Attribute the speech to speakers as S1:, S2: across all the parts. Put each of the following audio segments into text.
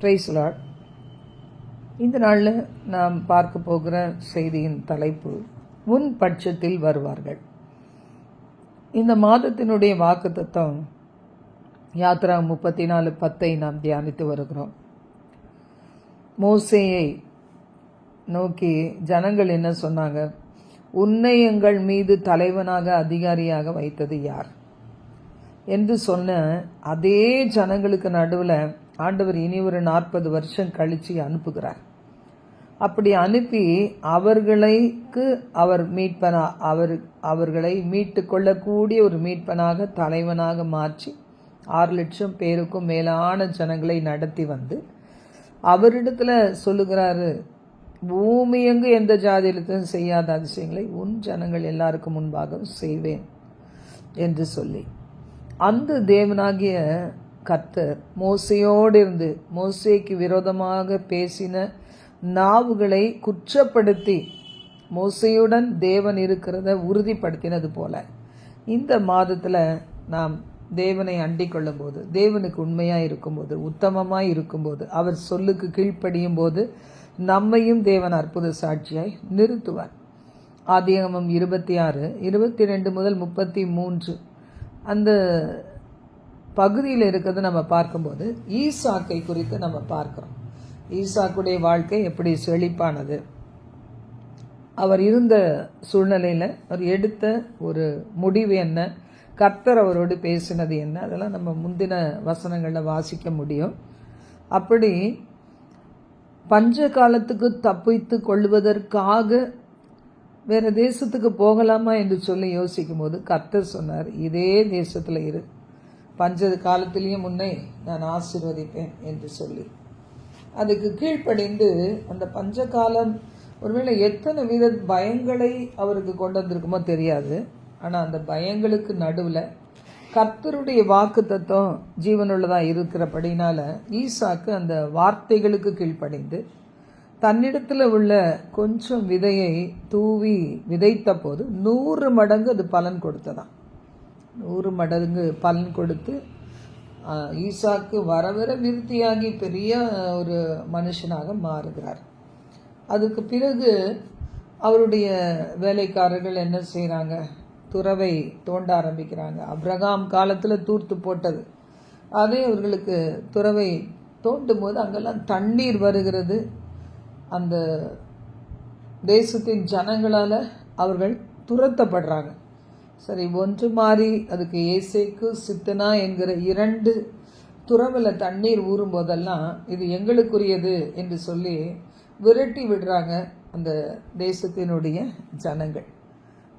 S1: ப்ரைஸ்லாட் இந்த நாளில் நாம் பார்க்க போகிற செய்தியின் தலைப்பு முன் பட்சத்தில் வருவார்கள். இந்த மாதத்தினுடைய வாக்கு தத்துவம் யாத்ரா முப்பத்தி நாலு பத்தை நாம் தியானித்து வருகிறோம். மோசேயை நோக்கி ஜனங்கள் என்ன சொன்னாங்க? உன்னை எங்கள் மீது தலைவனாக அதிகாரியாக வைத்தது யார்? என்று சொன்ன அதே ஜனங்களுக்கு நடுவில் ஆண்டவர் இனி ஒரு நாற்பது வருஷம் கழித்து அனுப்புகிறார். அப்படி அனுப்பி அவர்களுக்கு அவர் மீட்பனா அவர் அவர்களை மீட்டு கொள்ளக்கூடிய ஒரு மீட்பனாக தலைவனாக மாற்றி ஆறு லட்சம் பேருக்கும் மேலான ஜனங்களை நடத்தி வந்து அவரிடத்துல சொல்லுகிறாரு பூமி எங்கு எந்த ஜாதியிலும் செய்யாத அதிசயங்களை உன் ஜனங்கள் எல்லாருக்கும் முன்பாக செய்வேன் என்று சொல்லி அந்த தேவனாகிய கர்த்தர் மோசையோடு இருந்து மோசைக்கு விரோதமாக பேசின நாவுகளை குற்றப்படுத்தி மோசையுடன் தேவன் இருக்கிறத உறுதிப்படுத்தினது போல. இந்த மாதத்தில் நாம் தேவனை அண்டிக் கொள்ளும்போது தேவனுக்கு உண்மையாக இருக்கும்போது உத்தமமாக இருக்கும்போது அவர் சொல்லுக்கு கீழ்ப்படியும் போது நம்மையும் தேவன் அற்புத சாட்சியாய் நிறுத்துவார். ஆதியகமம் இருபத்தி ஆறு இருபத்தி ரெண்டு முதல் முப்பத்தி மூன்று. அந்த பகுதியில் இருக்கிறது நம்ம பார்க்கும்போது ஈசாக்கை குறித்து நம்ம பார்க்குறோம். ஈசாக்குடைய வாழ்க்கை எப்படி செழிப்பானது? அவர் இருந்த சூழ்நிலையில் அவர் எடுத்த ஒரு முடிவு என்ன? கர்த்தர் அவரோடு பேசினது என்ன? அதெல்லாம் நம்ம முந்தின வசனங்களில் வாசிக்க முடியும். அப்படி பஞ்ச காலத்துக்கு தப்பித்து கொள்வதற்காக வேறு தேசத்துக்கு போகலாமா என்று சொல்லி யோசிக்கும் போது கர்த்தர் சொன்னார் இதே தேசத்தில் இரு. பஞ்ச காலத்திலையும் முன்னே நான் ஆசிர்வதிப்பேன் என்று சொல்லி. அதுக்கு கீழ்ப்படிந்து அந்த பஞ்ச காலம் ஒருவேளை எத்தனை வித பயங்களை அவருக்கு கொண்டு வந்திருக்குமோ தெரியாது. ஆனால் அந்த பயங்களுக்கு நடுவில் கர்த்தருடைய வாக்கு தத்துவம் ஜீவனுள்ளதாக இருக்கிறபடினால ஈசாக்கு அந்த வார்த்தைகளுக்கு கீழ்ப்படைந்து தன்னிடத்தில் உள்ள கொஞ்சம் விதையை தூவி விதைத்த போது நூறு மடங்கு அது பலன் கொடுத்ததாம். நூறு மடங்கு பலன் கொடுத்து ஈசாக்கு வர வர விருத்தியாகி பெரிய ஒரு மனுஷனாக மாறுகிறார். அதுக்கு பிறகு அவருடைய வேலைக்காரர்கள் என்ன செய்கிறாங்க துறவை தோண்ட ஆரம்பிக்கிறாங்க. அப்ரகாம் காலத்தில் தூர்த்து போட்டது. அதே அவர்களுக்கு துறவை தோண்டும் போது அங்கெல்லாம் தண்ணீர் வருகிறது. அந்த தேசத்தின் ஜனங்களால் அவர்கள் துரத்தப்படுறாங்க. சரி ஒன்று மாறி அதுக்கு ஏசேக்கு சித்தனா என்கிற இரண்டு துறவில் தண்ணீர் ஊறும் போதெல்லாம் இது எங்களுக்குரியது என்று சொல்லி விரட்டி விடுறாங்க அந்த தேசத்தினுடைய ஜனங்கள்.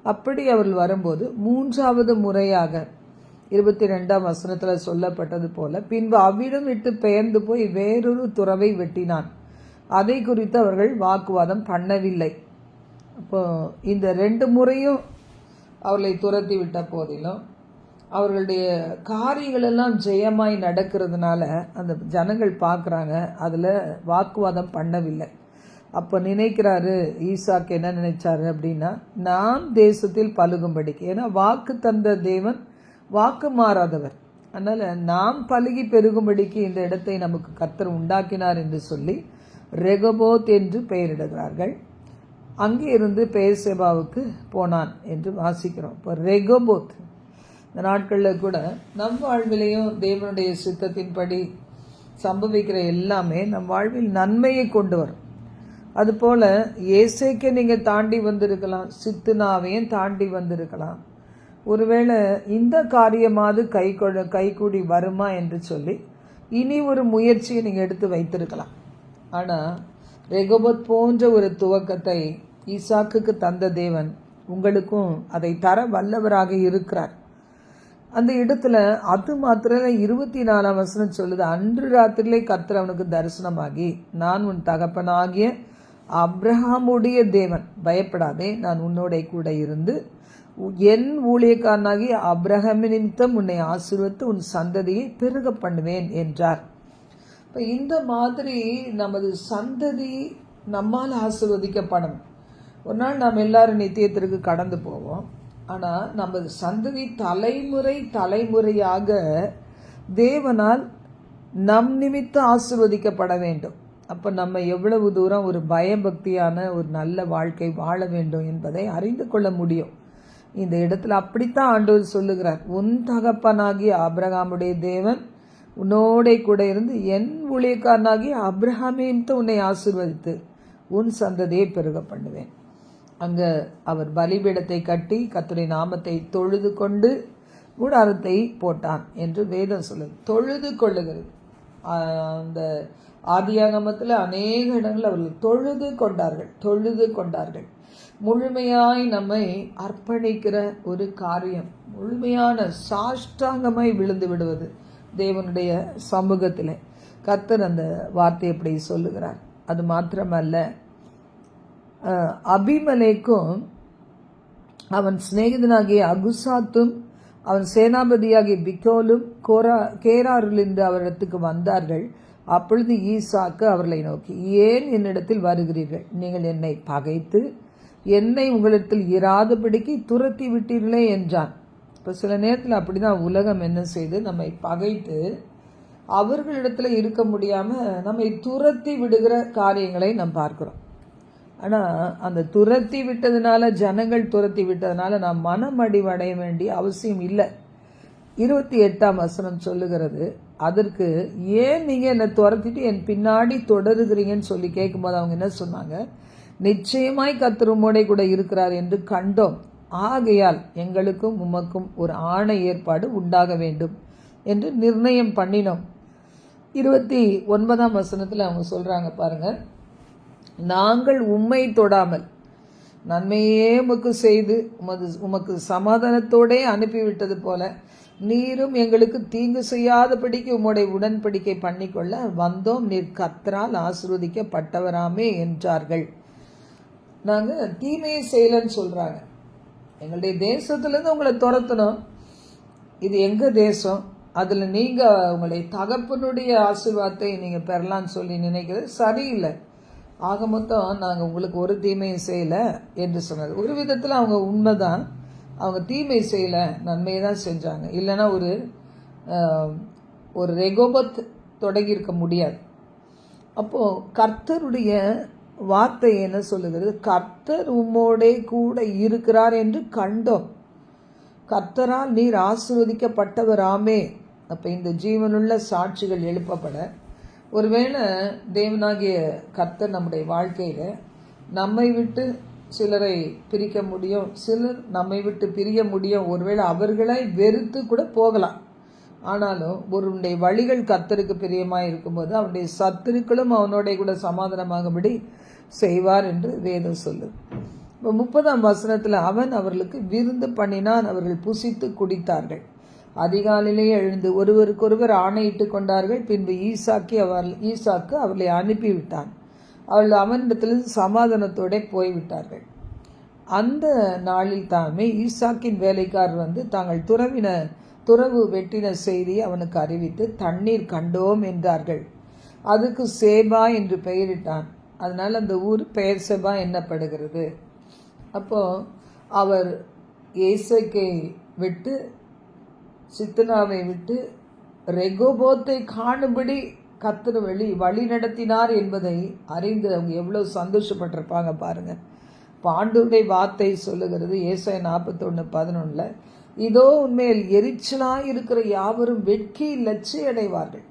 S1: அப்படி அவர்கள் வரும்போது மூன்றாவது முறையாக இருபத்தி ரெண்டாம் வசனத்தில் சொல்லப்பட்டது போல பின்பு அவ்விடம் விட்டு பெயர்ந்து போய் வேறொரு துறவை வெட்டினான். அதை குறித்து அவர்கள் வாக்குவாதம் பண்ணவில்லை. அப்போ இந்த ரெண்டு முறையும் அவர்களை துரத்தி விட்ட போதிலும் அவர்களுடைய காரியங்களெல்லாம் ஜெயமாய் நடக்கிறதுனால அந்த ஜனங்கள் பார்க்குறாங்க அதில் வாக்குவாதம் பண்ணவில்லை. அப்போ நினைக்கிறாரு ஈசாக்கு என்ன நினைச்சாரு அப்படின்னா நாம் தேசத்தில் பழுகும்படிக்கு. ஏன்னா வாக்கு தந்த தேவன் வாக்கு மாறாதவர். அதனால் நாம் பழுகி பெருகும்படிக்கு இந்த இடத்தை நமக்கு கத்தர் உண்டாக்கினார் என்று சொல்லி ரெகபோத் என்று பெயரிடுகிறார்கள். அங்கே இருந்து பெயர்சேபாவுக்கு போனான் என்று வாசிக்கிறோம். இப்போ ரெகோபோத். இந்த நாட்களில் கூட நம் வாழ்விலையும் தேவனுடைய சித்தத்தின்படி சம்பவிக்கிற எல்லாமே நம் வாழ்வில் நன்மையை கொண்டு வரும். அதுபோல் ஏசைக்கு நீங்கள் தாண்டி வந்திருக்கலாம் சித்துனாவையும் தாண்டி வந்திருக்கலாம். ஒருவேளை இந்த காரியமாவது கை கைகூடி வருமா என்று சொல்லி இனி ஒரு முயற்சியை நீங்கள் எடுத்து வைத்திருக்கலாம். ஆனால் ரெகோபத் போன்ற ஒரு துவக்கத்தை ஈசாக்குக்கு தந்த தேவன் உங்களுக்கும் அதை தர வல்லவராக இருக்கிறார். அந்த இடத்துல அது மாத்திரம் இருபத்தி நாலாம் வசனம் சொல்லுது. அன்று ராத்திரிலே கர்த்தர் அவனுக்கு தரிசனமாகி நான் உன் தகப்பனாகிய அப்ரஹாமுடைய தேவன். பயப்படாதே நான் உன்னோட கூட இருந்து என் ஊழியக்காரனாகி அப்ரஹமினிமித்தம் உன்னை ஆசீர்வத்து உன் சந்ததியை பெருக பண்ணுவேன் என்றார். இப்போ இந்த மாதிரி நமது சந்ததி நம்மால் ஆசிர்வதிக்கப்படும். ஒரு நாள் நாம் எல்லாரும் நித்தியத்திற்கு கடந்து போவோம். ஆனால் நமது சந்ததி தலைமுறை தலைமுறையாக தேவனால் நம் நிமித்தம் ஆசிர்வதிக்கப்பட வேண்டும். அப்போ நம்ம எவ்வளவு தூரம் ஒரு பயபக்தியான ஒரு நல்ல வாழ்க்கை வாழ வேண்டும் என்பதை அறிந்து கொள்ள முடியும். இந்த இடத்துல அப்படித்தான் ஆண்டவர் சொல்லுகிறார். உன் தகப்பனாகிய ஆபிரகாமுடைய தேவன் உன்னோடே கூட இருந்து என் ஊழியக்காரனாகிய அப்ரஹாமையும் உன்னை ஆசிர்வதித்து உன் சந்ததியை பெருக பண்ணுவேன். அங்கே அவர் பலிபீடத்தை கட்டி கத்துரை நாமத்தை தொழுது கொண்டு கூடாரத்தை போட்டான் என்று வேதம் சொல்லுது. தொழுது கொள்ளுகிறது. அந்த ஆதியாகமத்தில் அநேக இடங்கள் அவர்கள் தொழுது கொண்டார்கள். தொழுது கொண்டார்கள். முழுமையாய் நம்மை அர்ப்பணிக்கிற ஒரு காரியம் முழுமையான சாஷ்டாங்கமாய் விழுந்து விடுவது. தேவனுடைய சமூகத்தில் கத்தர் அந்த வார்த்தை எப்படி சொல்லுகிறார். அது மாத்திரமல்ல. அபிமலைக்கும் அபிமலேக்கும் அவன் சிநேகிதனாகிய அகுசாத்தும் அவன் சேனாபதியாகிய பிக்கோலும் கோரா கேராரிலிருந்து அவரிடத்துக்கு வந்தார்கள். அப்பொழுது ஈசாக்கு அவர்களை நோக்கி ஏன் என்னிடத்தில் வருகிறீர்கள்? நீங்கள் என்னை பகைத்து என்னை உங்களிடத்தில் இராதபடிக்கு துரத்தி விட்டீர்களே என்றான். இப்போ சில நேரத்தில் அப்படிதான் உலகம் என்ன செய்து நம்மை பகைத்து அவர்களிடத்தில் இருக்க முடியாமல் நம்மை துரத்தி விடுகிற காரியங்களை நாம் பார்க்குறோம். ஆனால் அந்த துரத்தி விட்டதுனால ஜனங்கள் துரத்தி விட்டதுனால நாம் மனமடிவடைய வேண்டிய அவசியம் இல்லை. இருபத்தி எட்டாம் வசனம் சொல்லுகிறது அதற்கு ஏன் நீங்கள் என்னை துரத்திட்டு என் பின்னாடி தொடருகிறீங்கன்னு சொல்லி கேட்கும்போது அவங்க என்ன சொன்னாங்க நிச்சயமாய் கத்திரமோடை கூட இருக்கிறார் என்று கண்டோம். ஆகையால் எங்களுக்கும் உமக்கும் ஒரு ஆணை ஏற்பாடு உண்டாக வேண்டும் என்று நிர்ணயம் பண்ணினோம். இருபத்தி ஒன்பதாம் வசனத்தில் அவங்க சொல்கிறாங்க பாருங்கள் நாங்கள் உம்மை தொடாமல் நன்மையே உமக்கு செய்து உமது உமக்கு சமாதானத்தோடே அனுப்பிவிட்டது போல நீரும் எங்களுக்கு தீங்கு செய்யாதபடிக்கு உம்முடைய உடன்படிக்கை பண்ணிக்கொள்ள வந்தோம். நீர் கத்தரால் ஆசிர்வதிக்கப்பட்டவராமே என்றார்கள். நாங்கள் தீமையை செய்யலன்னு சொல்கிறாங்க எங்களுடைய தேசத்துலேருந்து உங்களை துரத்தணும். இது எங்கள் தேசம்? அதில் நீங்கள் உங்களுடைய தகப்பனுடைய ஆசீர்வாதத்தை நீங்கள் பெறலான்னு சொல்லி நினைக்கிறது சரியில்லை. ஆக மொத்தம் நாங்கள் உங்களுக்கு ஒரு தீமையும் செய்யலை என்று சொன்னது. ஒரு விதத்தில் அவங்க உண்மைதான். அவங்க தீமை செய்யலை நன்மையை தான் செஞ்சாங்க. இல்லைன்னா ஒரு ஒரு ரெகோபத் தொடங்கியிருக்க முடியாது. அப்போது கர்த்தருடைய வார்த்தை என்ன சொல்லுகிறது கர்த்தர் உம்மோடே கூட இருக்கிறார் என்று கண்டோம். கர்த்தரால் நீர் ஆசிர்வதிக்கப்பட்டவராமே. அப்போ இந்த ஜீவனுள்ள சாட்சிகள் எழுப்பப்பட ஒருவேளை தேவனாகிய கர்த்தர் நம்முடைய வாழ்க்கையில் நம்மை விட்டு சிலரை பிரிக்க முடியும் சிலர் நம்மை விட்டு பிரிய முடியும் ஒருவேளை அவர்களை வெறுத்து கூட போகலாம். ஆனாலும் ஒருவனுடைய வழிகள் கத்தருக்கு பிரியமாக இருக்கும்போது அவனுடைய சத்துருக்களும் அவனோடைய கூட சமாதானமாகும்படி செய்வார் என்று வேதம் சொல்லுது. இப்போ முப்பதாம் வசனத்தில் அவன் அவர்களுக்கு விருந்து பண்ணினான் அவர்கள் புசித்து குடித்தார்கள். அதிகாலையிலேயே எழுந்து ஒருவருக்கொருவர் ஆணையிட்டு கொண்டார்கள் பின்பு ஈசாக்கி அவர் ஈசாக்கு அவர்களை அனுப்பிவிட்டான். அவர்கள் அவனிடத்திலிருந்து சமாதானத்தோட போய்விட்டார்கள். அந்த நாளில் தாமே ஈசாக்கின் வேலைக்காரர் வந்து தாங்கள் துறவின துறவு வெட்டின செய்தி அவனுக்கு அறிவித்து தண்ணீர் கண்டோம் என்றார்கள். அதுக்கு சேபா என்று பெயரிட்டான். அதனால் அந்த ஊர் பெயர் சேபா என்னப்படுகிறது. அப்போ அவர் இயேசுக்கை விட்டு சித்தனாவை விட்டு ரெகோபோத்தை காணும்படி கத்திர வழி வழி நடத்தினார் என்பதை அறிந்து அவங்க எவ்வளோ சந்தோஷப்பட்டிருப்பாங்க பாருங்கள் பாண்டுடைய வார்த்தை சொல்லுகிறது ஏசாய நாற்பத்தொன்று பதினொன்றில் இதோ உண்மையில் எரிச்சலாக இருக்கிற யாவரும் வெட்கி லட்சி அடைவார்கள்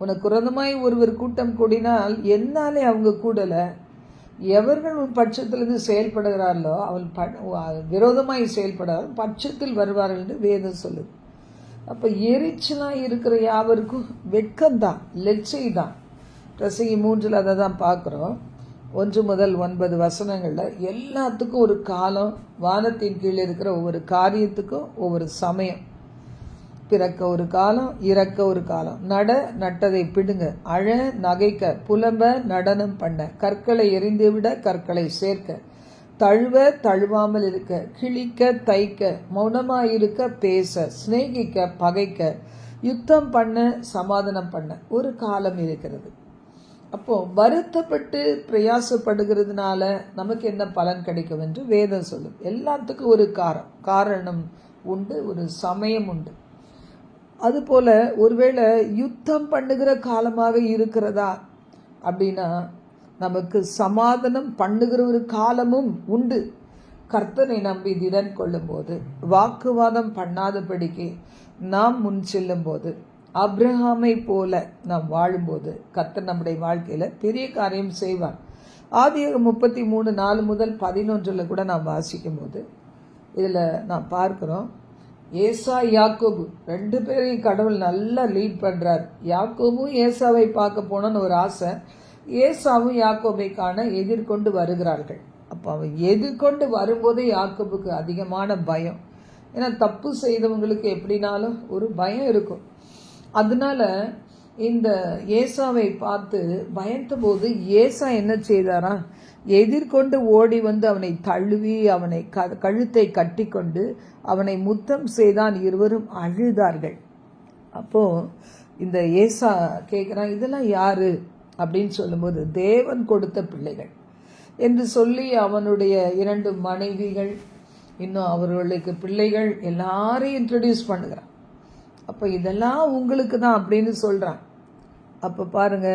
S1: உனக்கு உரதமாய் ஒருவர் கூட்டம் கூடினால் என்னாலே அவங்க கூடலை? எவர்கள் உன் பட்சத்திலிருந்து செயல்படுகிறார்களோ அவள் ப விரோதமாய் செயல்படாத பட்சத்தில் வருவார்கள் என்று வேதம் சொல்லுது. அப்போ எரிச்சலாக இருக்கிற யாவருக்கும் வெட்கம்தான் லெச்சை தான் ரசிகை மூன்றில் அதை தான் பார்க்குறோம். ஒன்று முதல் ஒன்பது வசனங்களில் எல்லாத்துக்கும் ஒரு காலம் வானத்தின் கீழே இருக்கிற ஒவ்வொரு காரியத்துக்கும் ஒவ்வொரு சமயம். பிறக்க ஒரு காலம் இறக்க ஒரு காலம். நட நட்டதை பிடுங்க அழ நகைக்க புலம்ப நடனம் பண்ண கற்களை எறிந்துவிட கற்களை சேர்க்க. தழுவ தழுவாமல் இருக்க கிழிக்க தைக்க மௌனமாயிருக்க பேச சிநேகிக்க பகைக்க யுத்தம் பண்ண சமாதானம் பண்ண ஒரு காலம் இருக்கிறது. அப்போது வருத்தப்பட்டு பிரயாசப்படுகிறதுனால நமக்கு என்ன பலன் கிடைக்கும் என்று வேதம் சொல்லும். எல்லாத்துக்கும் ஒரு காரம். காரணம் உண்டு ஒரு சமயம் உண்டு. அதுபோல் ஒருவேளை யுத்தம் பண்ணுகிற காலமாக இருக்கிறதா? அப்படின்னா நமக்கு சமாதானம் பண்ணுகிற ஒரு காலமும் உண்டு. கர்த்தனை நம்பி திடன் கொள்ளும்போது வாக்குவாதம் பண்ணாதபடிக்கு நாம் முன் செல்லும்போது அப்ரஹாமை போல நாம் வாழும்போது கர்த்தர் நம்முடைய வாழ்க்கையில் பெரிய காரியம் செய்வார். ஆதியாக முப்பத்தி மூணு நாலு முதல் பதினொன்றில் கூட நாம் வாசிக்கும் போது இதில் நாம் பார்க்குறோம். ஏசா யாக்கோபு ரெண்டு பேரையும் கடவுள் நல்லா லீட் பண்ணுறார் யாக்கோபும் ஏசாவை பார்க்க போனோன்னு ஒரு ஆசை. ஏசாவும் யாக்கோபை காண எதிர்கொண்டு வருகிறார்கள். அப்போ அவன் எதிர்கொண்டு வரும்போதே யாக்கோபுக்கு அதிகமான பயம். ஏன்னா தப்பு செய்தவங்களுக்கு எப்படினாலும் ஒரு பயம் இருக்கும். அதனால இந்த ஏசாவை பார்த்து பயந்தபோது ஏசா என்ன செய்தாரா? எதிர்கொண்டு ஓடி வந்து அவனை தழுவி அவனை க கழுத்தை கட்டிக்கொண்டு அவனை முத்தம் செய்தான் இருவரும் அழுதார்கள். அப்போ இந்த ஏசா கேட்குறான் இதெல்லாம் யாரு? அப்படின்னு சொல்லும்போது தேவன் கொடுத்த பிள்ளைகள். என்று சொல்லி அவனுடைய இரண்டு மனைவிகள் இன்னும் அவர்களுக்கு பிள்ளைகள் எல்லாரையும் இன்ட்ரடியூஸ் பண்ணுகிறான் அப்போ இதெல்லாம் உங்களுக்கு தான் அப்படின்னு சொல்கிறான் அப்போ பாருங்க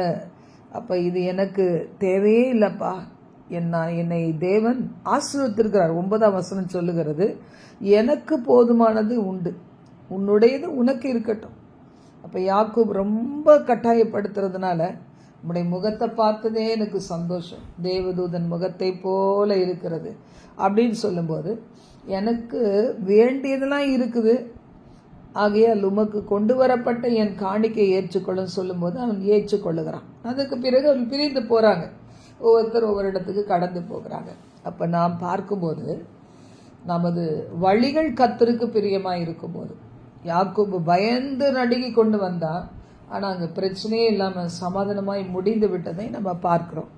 S1: அப்போ இது எனக்கு தேவையே இல்லைப்பா. என்ன என்னை தேவன் ஆசீர்வத்திருக்கிறார் ஒன்பதாம் வசனம் சொல்லுகிறது எனக்கு போதுமானது உண்டு. உன்னுடையது உனக்கு இருக்கட்டும். அப்போ யாக்கூப் ரொம்ப கட்டாயப்படுத்துறதுனால உம்முடைய முகத்தை பார்த்ததே எனக்கு சந்தோஷம். தேவதூதன் முகத்தை போல இருக்கிறது அப்படின்னு சொல்லும்போது எனக்கு வேண்டியதெல்லாம் இருக்குது. ஆகையால் உமக்கு கொண்டு வரப்பட்ட என் காணிக்கை ஏற்றுக்கொள்ளும் சொல்லும்போது அவன் ஏற்றுக்கொள்ளுகிறான். அதுக்கு பிறகு அவன் பிரிந்து போகிறாங்க ஒவ்வொருத்தர் ஒவ்வொரு இடத்துக்கு கடந்து போகிறாங்க. அப்போ நாம் பார்க்கும்போது நமது வழிகள் கத்தருக்கு பிரியமாக இருக்கும்போது யாக்கோபு பயந்து நடுங்கி கொண்டு வந்தான். ஆனால் அங்கே பிரச்சனையே இல்லாமல் சமாதானமாய் முடிந்து விட்டதை நம்ம பார்க்குறோம்.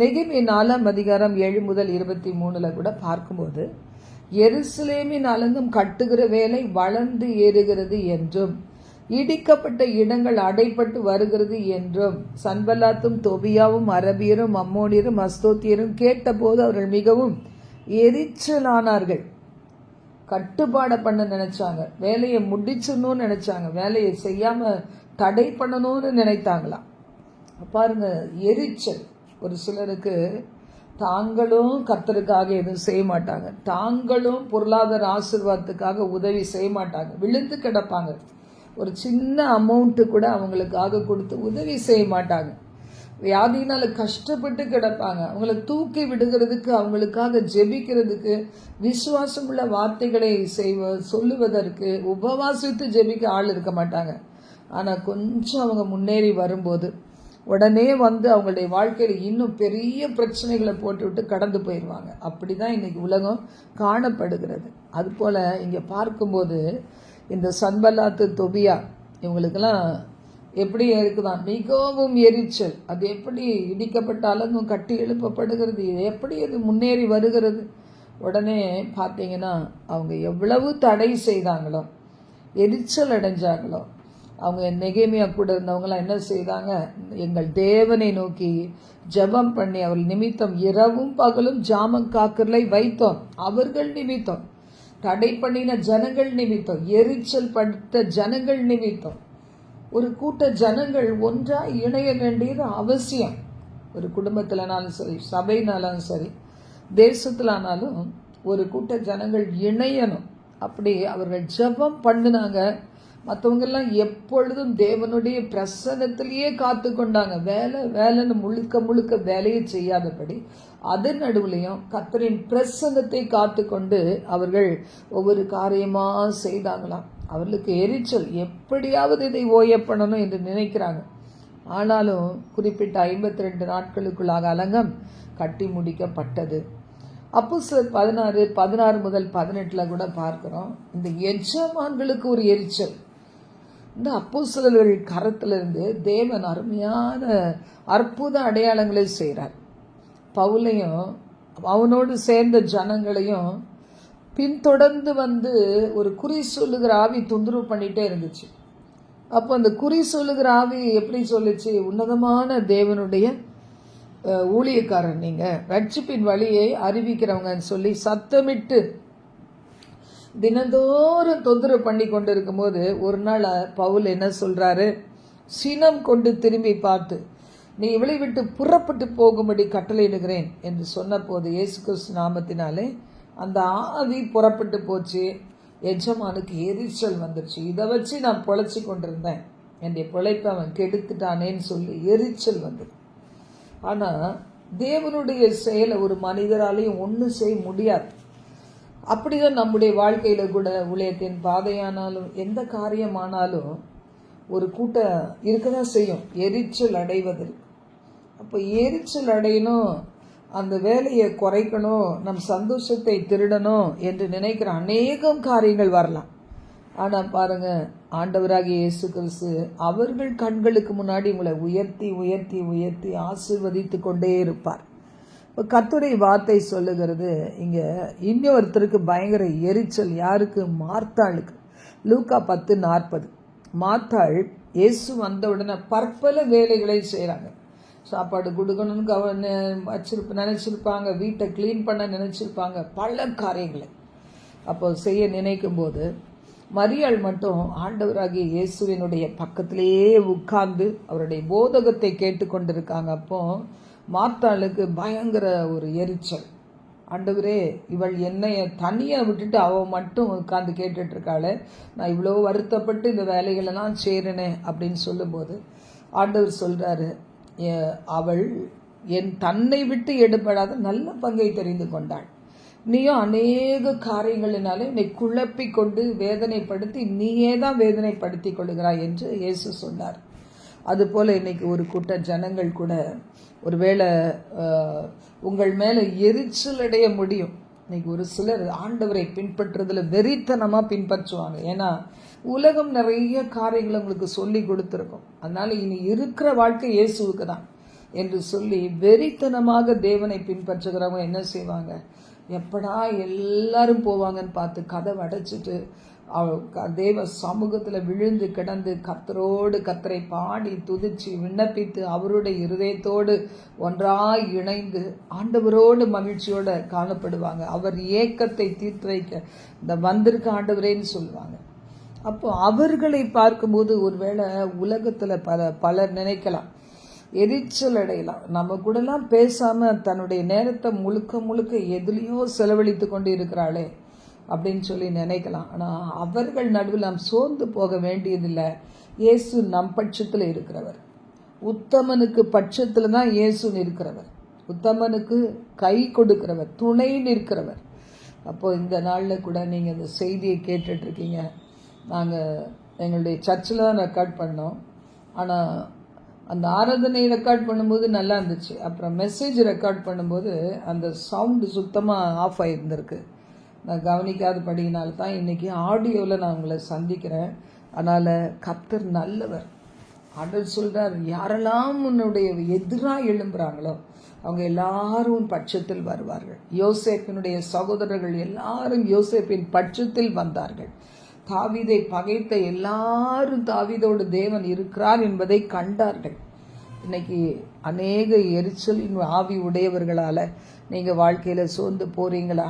S1: நெகிமி நாலாம் அதிகாரம் ஏழு முதல் இருபத்தி மூணில் கூட பார்க்கும்போது எருசலேமின் அலங்கும் கட்டுகிற வேலை வளர்ந்து ஏறுகிறது என்றும் இடிக்கப்பட்ட இடங்கள் அடைப்பட்டு வருகிறது என்றும் சன்பல்லாத்தும் தொபியாவும் அரபியரும் அம்மோனியரும் அஸ்தோத்தியரும் கேட்டபோது அவர்கள் மிகவும் எரிச்சலானார்கள். கட்டுப்பாடை பண்ண நினைச்சாங்க. வேலையை முடிச்சிடணும்னு நினைச்சாங்க. வேலையை செய்யாம தடை பண்ணணும்னு நினைத்தாங்களாம். பாருங்க எரிச்சல். ஒரு சிலருக்கு தாங்களும் கத்தருக்காக எதுவும் செய்ய மாட்டாங்க. தாங்களும் பொருளாதார ஆசீர்வாதத்துக்காக உதவி செய்ய மாட்டாங்க. விழுந்து கிடப்பாங்க. ஒரு சின்ன அமௌண்ட்டு கூட அவங்களுக்காக கொடுத்து உதவி செய்ய மாட்டாங்க. வியாதினால் கஷ்டப்பட்டு கிடப்பாங்க. அவங்கள தூக்கி விடுகிறதுக்கு அவங்களுக்காக ஜெபிக்கிறதுக்கு விசுவாசமுள்ள வார்த்தைகளை செய்வ சொல்லுவதற்கு உபவாசித்து ஜெபிக்க ஆள் இருக்க மாட்டாங்க. ஆனால் கொஞ்சம் அவங்க முன்னேறி வரும்போது உடனே வந்து அவங்களுடைய வாழ்க்கையில் இன்னும் பெரிய பிரச்சனைகளை போட்டுவிட்டு கடந்து போயிடுவாங்க. அப்படி தான் இன்றைக்கி உலகம் காணப்படுகிறது. அதுபோல் இங்கே பார்க்கும்போது இந்த சன்பல்லாத்து தொபியா இவங்களுக்கெல்லாம் எப்படி இருக்குதான்? மிகவும் எரிச்சல். அது எப்படி இடிக்கப்பட்ட அலங்கும் கட்டி எழுப்பப்படுகிறது இது எப்படி அது முன்னேறி வருகிறது? உடனே பார்த்தீங்கன்னா அவங்க எவ்வளவு தடை செய்தாங்களோ எரிச்சல் அடைஞ்சாங்களோ அவங்க நெகேமியா கூட இருந்தவங்களாம் என்ன செய்தாங்க? எங்கள் தேவனை நோக்கி ஜெபம் பண்ணி அவர் நிமித்தம் இரவும் பகலும் ஜாமம் காக்கர்களை வைத்தோம். அவர்கள் நிமித்தம். தடை பண்ணின ஜனங்கள் நிமித்தம். எரிச்சல் படுத்த ஜனங்கள் நிமித்தம். ஒரு கூட்ட ஜனங்கள் ஒன்றாக இணைய வேண்டியது அவசியம். ஒரு குடும்பத்திலனாலும் சரி சபைனாலும் சரி தேசத்திலானாலும் ஒரு கூட்ட ஜனங்கள் இணையணும். அப்படி அவர்கள் ஜெபம் பண்ணினாங்க. மற்றவங்கெல்லாம் எப்பொழுதும் தேவனுடைய பிரசன்னத்திலேயே காத்து கொண்டாங்க வேலை வேலைன்னு முழுக்க முழுக்க வேலையை செய்யாதபடி அதன் நடுவுலையும் கத்தரின் பிரசன்னத்தை காத்து கொண்டு அவர்கள் ஒவ்வொரு காரியமாக செய்தாங்களாம். அவர்களுக்கு எரிச்சல் எப்படியாவது இதை ஓய பண்ணணும் என்று நினைக்கிறாங்க. ஆனாலும் குறிப்பிட்ட ஐம்பத்தி ரெண்டு நாட்களுக்குள்ளாக அலங்கம் கட்டி முடிக்கப்பட்டது. அப்போ சார் பதினாறு பதினாறு முதல் பதினெட்டில் கூட பார்க்குறோம். இந்த எஜமான்களுக்கு ஒரு எரிச்சல். இந்த அப்போஸ்தலர்கள் கரத்திலிருந்து தேவன் அருமையான அற்புத அடையாளங்களை செய்கிறார். பவுலையும் அவனோடு சேர்ந்த ஜனங்களையும் பின்தொடர்ந்து வந்து ஒரு குறி சொல்லுகிற ஆவி தொந்தரவு பண்ணிகிட்டே இருந்துச்சு. அப்போ அந்த குறி சொல்லுகிற ஆவி எப்படி சொல்லுச்சு? உன்னதமான தேவனுடைய ஊழியக்காரன் நீங்கள் ரட்சிப்பின் வழியை அறிவிக்கிறவங்கன்னு சொல்லி சத்தமிட்டு தினந்தோறும் தொந்தரவு பண்ணி கொண்டு இருக்கும்போது ஒரு நாள் பவுல் என்ன சொல்கிறாரு சினம் கொண்டு திரும்பி பார்த்து நீ இவளை விட்டு புறப்பட்டு போகும்படி கட்டளையிடுகிறேன் என்று சொன்னபோது இயேசு கிறிஸ்து நாமத்தினாலே அந்த ஆவி புறப்பட்டு போச்சு. எஜமானுக்கு எரிச்சல் வந்துருச்சு. இதை வச்சு நான் பொழைச்சி கொண்டிருந்தேன். என்னுடைய பிழைப்பை அவன் கெடுத்துட்டானேன்னு சொல்லி எரிச்சல் வந்தது. ஆனால் தேவனுடைய செயலை ஒரு மனிதராலையும் ஒன்றும் செய்ய முடியாது. அப்படிதான் நம்முடைய வாழ்க்கையில் கூட ஊழியத்தின் பாதையானாலும் எந்த காரியமானாலும் ஒரு கூட்டம் இருக்க தான் செய்யும். எரிச்சல் அடைவதற்கு அப்போ எரிச்சல் அடையணும் அந்த வேலையை குறைக்கணும் நம் சந்தோஷத்தை திருடணும் என்று நினைக்கிற அநேகம் காரியங்கள் வரலாம். ஆனால் பாருங்க ஆண்டவராகிய இயேசு கிறிஸ்து அவர்கள் கண்களுக்கு முன்னாடி உங்களை உயர்த்தி உயர்த்தி உயர்த்தி ஆசிர்வதித்து கொண்டே இருப்பார். இப்போ கத்துடைய வார்த்தை சொல்லுகிறது. இங்கே இன்னொருத்தருக்கு பயங்கர எரிச்சல் யாருக்கு? மார்த்தாளுக்கு. லூக்கா பத்து நாற்பது. மார்த்தாள் இயேசு வந்தவுடனே பற்பல வேலைகளை செய்கிறாங்க சாப்பாடு கொடுக்கணும்னு கவ வச்சிருப்ப நினச்சிருப்பாங்க. வீட்டை க்ளீன் பண்ண நினச்சிருப்பாங்க. பல காரியங்களை. அப்போ செய்ய நினைக்கும் போது மரியாள் மட்டும் ஆண்டவராகிய இயேசுவினுடைய பக்கத்திலேயே உட்கார்ந்து அவருடைய போதகத்தை கேட்டுக்கொண்டிருக்காங்க. அப்போ மாத்தாளுக்கு பயங்கர ஒரு எரிச்சல். ஆண்டவரே இவள் என்னைய தனியாக விட்டுட்டு அவள் மட்டும் உட்காந்து கேட்டுட்டு நான் இவ்வளோ வருத்தப்பட்டு இந்த வேலைகளெல்லாம் சேரினேன் அப்படின்னு சொல்லும்போது ஆண்டவர் சொல்கிறாரு அவள் என் தன்னை விட்டு எடுபடாத நல்ல பங்கை தெரிந்து கொண்டாள். நீயும் அநேக காரியங்களினாலே உன்னை குழப்பி கொண்டு வேதனைப்படுத்தி நீயே தான் வேதனைப்படுத்தி கொள்கிறாய் என்று இயேசு சொன்னார். அதுபோல் இன்னைக்கு ஒரு கூட்ட ஜனங்கள் கூட ஒருவேளை உங்கள் மேலே எரிச்சல் அடைய முடியும். இன்னைக்கு ஒரு சிலர் ஆண்டவரை பின்பற்றுறதுல வெறித்தனமாக பின்பற்றுவாங்க. ஏன்னா உலகம் நிறைய காரியங்களை உங்களுக்கு சொல்லி கொடுத்துருக்கோம். அதனால் இனி இருக்கிற வாழ்க்கை இயேசுவுக்கு தான் என்று சொல்லி வெறித்தனமாக தேவனை பின்பற்றுகிறவங்க என்ன செய்வாங்க? எப்படா எல்லாரும் போவாங்கன்னு பார்த்து கதை அடைச்சிட்டு தேவ சமூகத்தில் விழுந்து கிடந்து கத்தரோடு கத்தரை பாடி துதிச்சு விண்ணப்பித்து அவருடைய இருதயத்தோடு ஒன்றாய் இணைந்து ஆண்டவரோடு மகிழ்ச்சியோடு காணப்படுவாங்க. அவர் ஏக்கத்தை தீர்த்து வைக்க இந்த வந்திருக்க ஆண்டவரேன்னு சொல்லுவாங்க. அப்போ அவர்களை பார்க்கும்போது ஒருவேளை உலகத்தில் பல பலர் நினைக்கலாம். எரிச்சல் அடையலாம். நம்ம கூடலாம் பேசாமல் தன்னுடைய நேரத்தை முழுக்க முழுக்க எதுலேயோ செலவழித்து கொண்டு இருக்கிறாளே அப்படின்னு சொல்லி நினைக்கலாம். ஆனால் அவர்கள் நடுவில் நாம் சோர்ந்து போக வேண்டியதில்லை. இயேசு நம் பட்சத்தில் இருக்கிறவர். உத்தமனுக்கு பட்சத்தில் தான் இயேசு நிற்கிறவர். உத்தமனுக்கு கை கொடுக்கிறவர் துணை நிற்கிறவர். அப்போது இந்த நாளில் கூட நீங்கள் இந்த செய்தியை கேட்டுட்ருக்கீங்க நாங்கள் எங்களுடைய சர்ச்சில் தான் ரெக்கார்ட் பண்ணோம். ஆனால் அந்த ஆராதனை ரெக்கார்ட் பண்ணும்போது நல்லா இருந்துச்சு. அப்புறம் மெசேஜ் ரெக்கார்ட் பண்ணும்போது அந்த சவுண்டு சுத்தமாக ஆஃப் ஆகியிருந்திருக்கு நான் கவனிக்காத படியினால தான் இன்றைக்கி ஆடியோவில் நான் உங்களை சந்திக்கிறேன். அதனால் கத்தர் நல்லவர். ஆண்டர் சொல்கிறார் யாரெல்லாம் உன்னுடைய எதிராக எழும்புகிறாங்களோ அவங்க எல்லாரும் பட்சத்தில் வருவார்கள். யோசேப்பினுடைய சகோதரர்கள் எல்லாரும் யோசேப்பின் பட்சத்தில் வந்தார்கள். தாவிதை பகைத்த எல்லாரும் தாவிதோடு தேவன் இருக்கிறார் என்பதை கண்டார்கள். இன்னைக்கு அநேக எரிச்சலின் ஆவி உடையவர்களால் நீங்கள் வாழ்க்கையில் சோர்ந்து போகிறீங்களா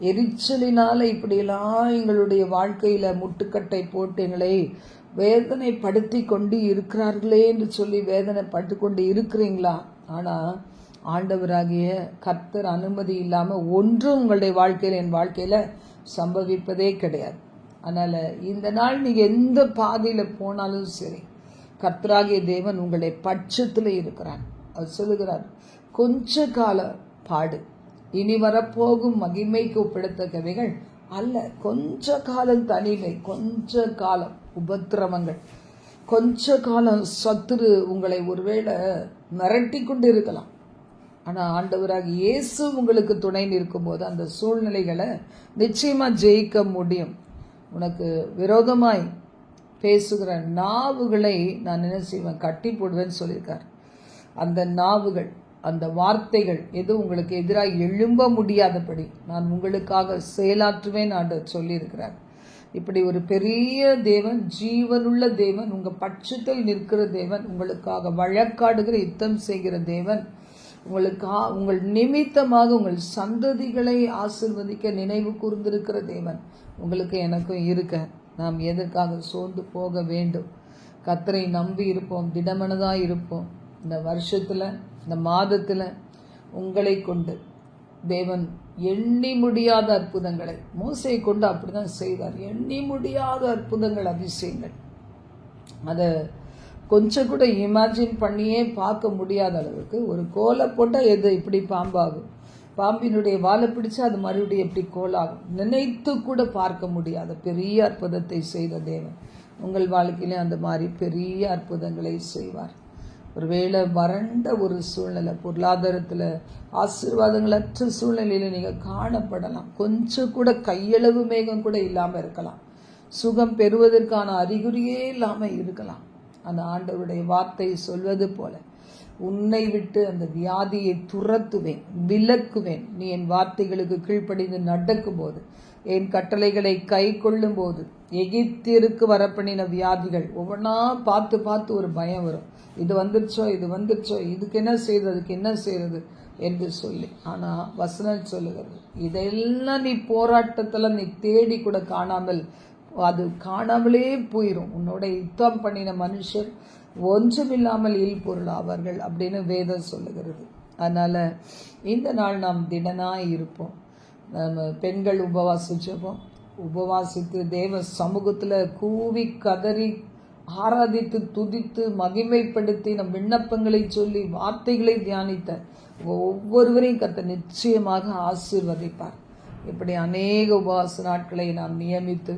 S1: எரிச்சலினால் இப்படியெல்லாம் எங்களுடைய வாழ்க்கையில் முட்டுக்கட்டை போட்டு எங்களை வேதனைப்படுத்தி கொண்டு இருக்கிறார்களே என்று சொல்லி வேதனைப்பட்டு கொண்டு இருக்கிறீங்களா? ஆனால் ஆண்டவராகிய கர்த்தர் அனுமதி இல்லாமல் ஒன்றும் உங்களுடைய வாழ்க்கையில் என் வாழ்க்கையில் சம்பவிப்பதே கிடையாது. அதனால் இந்த நாள் நீங்கள் எந்த பாதையில் போனாலும் சரி கர்த்தராகிய தேவன் உங்களுடைய பட்சத்தில் இருக்கிறார். அவர் சொல்லுகிறார் கொஞ்ச கால பாடு இனி வரப்போகும் மகிமைக்கு ஒப்பிடத்தக்கவைகள் அல்ல கொஞ்ச காலம் தனிமை கொஞ்ச காலம் உபத்திரவங்கள். கொஞ்ச காலம் சத்துரு உங்களை ஒருவேளை மிரட்டி கொண்டு இருக்கலாம் ஆனால் ஆண்டவராக இயேசு உங்களுக்கு துணை நிற்கும்போது அந்த சூழ்நிலைகளை நிச்சயமாக ஜெயிக்க முடியும். உனக்கு விரோதமாய் பேசுகிற நாவுகளை நான் என்ன செய்வேன்? கட்டி போடுவேன்னு சொல்லியிருக்கார். அந்த நாவுகள் அந்த வார்த்தைகள் எது உங்களுக்கு எதிராக எழும்ப முடியாதபடி நான் உங்களுக்காக செயலாற்றுவேன் ஆண்டவர் சொல்லியிருக்கிறார். இப்படி ஒரு பெரிய தேவன் ஜீவனுள்ள தேவன் உங்கள் பட்சத்தில் நிற்கிற தேவன் உங்களுக்காக வழக்காடுகிற யுத்தம் செய்கிற தேவன் உங்களுக்கா உங்கள் நிமித்தமாக உங்கள் சந்ததிகளை ஆசிர்வதிக்க நினைவு கூர்ந்திருக்கிற தேவன் உங்களுக்கு எனக்கும் இருக்க. நாம் எதற்காக சோர்ந்து போக வேண்டும்? கத்தரை நம்பி இருப்போம் திடமனதாக இருப்போம். இந்த வருஷத்தில் இந்த மாதத்தில் உங்களை கொண்டு தேவன் எண்ணி முடியாத அற்புதங்களை மோசையை கொண்டு அப்படிதான் செய்தார். எண்ணி முடியாத அற்புதங்கள் அதிசயங்கள். அதை கொஞ்சம் கூட இமேஜின் பண்ணியே பார்க்க முடியாத அளவுக்கு ஒரு கோலை போட்டால் எது இப்படி பாம்பாகும்? பாம்பினுடைய வாழை பிடிச்சா அது மறுபடியும் எப்படி கோலாகும்? நினைத்து கூட பார்க்க முடியாத பெரிய அற்புதத்தை செய்த தேவன் உங்கள் வாழ்க்கையிலே அந்த மாதிரி பெரிய அற்புதங்களை செய்வார். ஒருவேளை வறண்ட ஒரு சூழ்நிலை பொருளாதாரத்தில் ஆசீர்வாதங்களற்ற சூழ்நிலையில் நீங்கள் காணப்படலாம். கொஞ்சம் கூட கையளவு மேகம் கூட இல்லாமல் இருக்கலாம். சுகம் பெறுவதற்கான அறிகுறியே இல்லாமல் இருக்கலாம். அந்த ஆண்டவருடைய வார்த்தை சொல்வது போல உன்னை விட்டு அந்த வியாதியை துரத்துவேன் விலக்குவேன். நீ என் வார்த்தைகளுக்கு கீழ்ப்படிந்து நடக்கும் போது என் கட்டளைகளை கை கொள்ளும் போது எகிப்திற்கு வரப்பண்ணின வியாதிகள் ஒவ்வொன்றா பார்த்து பார்த்து ஒரு பயம் வரும். இது வந்துருச்சோ இது வந்துருச்சோ இதுக்கு என்ன செய்யறது அதுக்கு என்ன செய்கிறது என்று சொல்லி. ஆனால் வசனம் சொல்லுகிறது இதெல்லாம் நீ போராட்டத்தில் நீ தேடி கூட காணாமல் அது காணாமலே போயிடும் உன்னோட யுத்தம் பண்ணின மனுஷர் ஒன்றுமில்லாமல் இல் பொருள் ஆவார்கள் அப்படின்னு வேதம் சொல்லுகிறது. அதனால் இந்த நாள் நாம் திடனாக இருப்போம். நம்ம பெண்கள் உபவாசிச்சப்போம். உபவாசித்து தேவ சமூகத்தில் கூவி கதறி ஆராதித்து துதித்து மகிமைப்படுத்தி நம் விண்ணப்பங்களை சொல்லி வார்த்தைகளை தியானித்த ஒவ்வொருவரையும் கத்த நிச்சயமாக ஆசீர்வதிப்பார். இப்படி அநேக உபவாச நாட்களை நாம் நியமித்து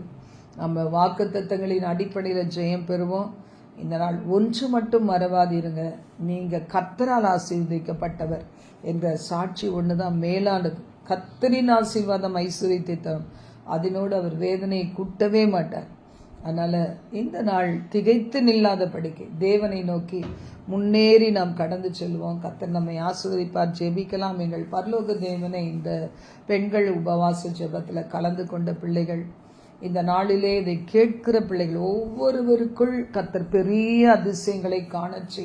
S1: நம்ம வாக்கு தத்தங்களின் அடிப்படையில் ஜெயம் பெறுவோம். இந்த நாள் ஒன்று மட்டும் மறவாதிருங்க. நீங்கள் கத்தரால் ஆசீர்வதிக்கப்பட்டவர் என்ற சாட்சி ஒன்று தான் மேலானது. கத்தரின் ஆசீர்வாதம் ஐஸ்வர்யத்தை தரும். அதனோடு அவர் வேதனையை கூட்டவே மாட்டார். அதனால் இந்த நாள் திகைத்து நில்லாத படிக்கை. தேவனை நோக்கி முன்னேறி நாம் கடந்து செல்வோம். கத்தர் நம்மை ஆசிர்வதிப்பார் ஜெபிக்கலாம். எங்கள் பரலோக தேவனை இந்த பெண்கள் உபவாச ஜெபத்தில் கலந்து கொண்ட பிள்ளைகள் இந்த நாளிலே இதை கேட்கிற பிள்ளைகள் ஒவ்வொருவருக்குள் கத்தர் பெரிய அதிசயங்களை காணச்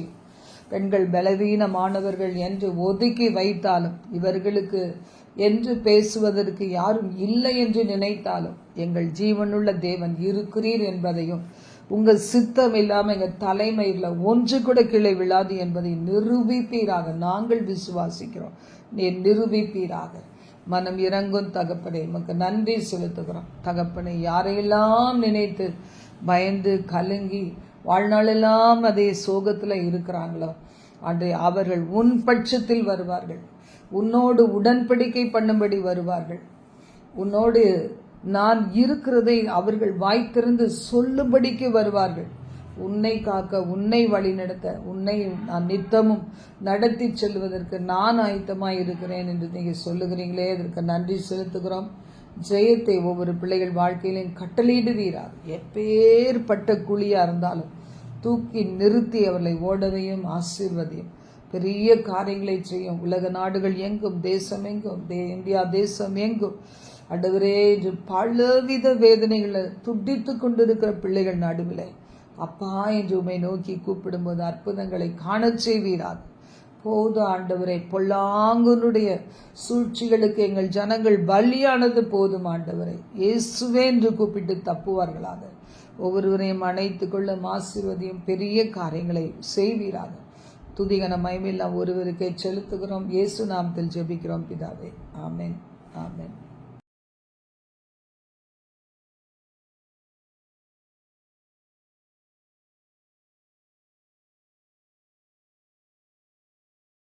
S1: பெண்கள் பலவீனமானவர்கள் என்று ஒதுக்கி வைத்தாலும் இவர்களுக்கு என்று பேசுவதற்கு யாரும் இல்லை என்று நினைத்தாலும் எங்கள் ஜீவனுள்ள தேவன் இருக்கிறீர் என்பதையும் உங்கள் சித்தம் இல்லாமல் எங்கள் தலைமையில் ஒன்று கூட கிளை விழாது என்பதை நிரூபிப்பீராக நாங்கள் விசுவாசிக்கிறோம். நீ நிரூபிப்பீராக. மனம் இறங்கும் தகப்பனை நமக்கு நன்றி செலுத்துகிறோம். தகப்பனை யாரையெல்லாம் நினைத்து பயந்து கலங்கி வாழ்நாளெல்லாம் அதே சோகத்தில் இருக்கிறாங்களோ அன்று அவர்கள் உன் பட்சத்தில் வருவார்கள். உன்னோடு உடன்படிக்கை பண்ணும்படி வருவார்கள். உன்னோடு நான் இருக்கிறதை அவர்கள் வாய்த்திருந்து சொல்லும்படிக்கு வருவார்கள். உன்னை காக்க உன்னை வழிநடத்த உன்னை நான் நித்தமும் நடத்தி செல்வதற்கு நான் ஆயத்தமாக இருக்கிறேன் என்று நீங்கள் சொல்லுகிறீங்களே அதற்கு நன்றி செலுத்துகிறோம். ஜெயத்தை ஒவ்வொரு பிள்ளைகள் வாழ்க்கையிலும் கட்டளையிடுவீரார் எப்பேற்பட்ட குழியாக இருந்தாலும் தூக்கி நிறுத்தி அவர்களை ஓடவையும் ஆசீர்வதியும். பெரிய காரியங்களை செய்யும். உலக நாடுகள் எங்கும் தேசம் எங்கும் தே இந்தியா தேசம் எங்கும். அடவரே என்று பலவித வேதனைகளை துடித்து கொண்டிருக்கிற பிள்ளைகள் நடுவில் அப்பா என்று உமை நோக்கி கூப்பிடும்போது அற்புதங்களை காணச் செய்வீராக. போது ஆண்டவரை பொல்லாங்குனுடைய சூழ்ச்சிகளுக்கு எங்கள் ஜனங்கள் பலியானது போதும் ஆண்டவரை. இயேசுவே என்று கூப்பிட்டு தப்புவார்களாக. ஒவ்வொருவரையும் அணைத்து கொள்ளும் ஆசிர்வதியும் பெரிய காரியங்களை செய்வீராக. துதிகன மயமில்லாம் ஒருவருக்கே செலுத்துகிறோம். இயேசு நாமத்தில் ஜெபிக்கிறோம் பிதாவே. ஆமேன். ஆமேன்.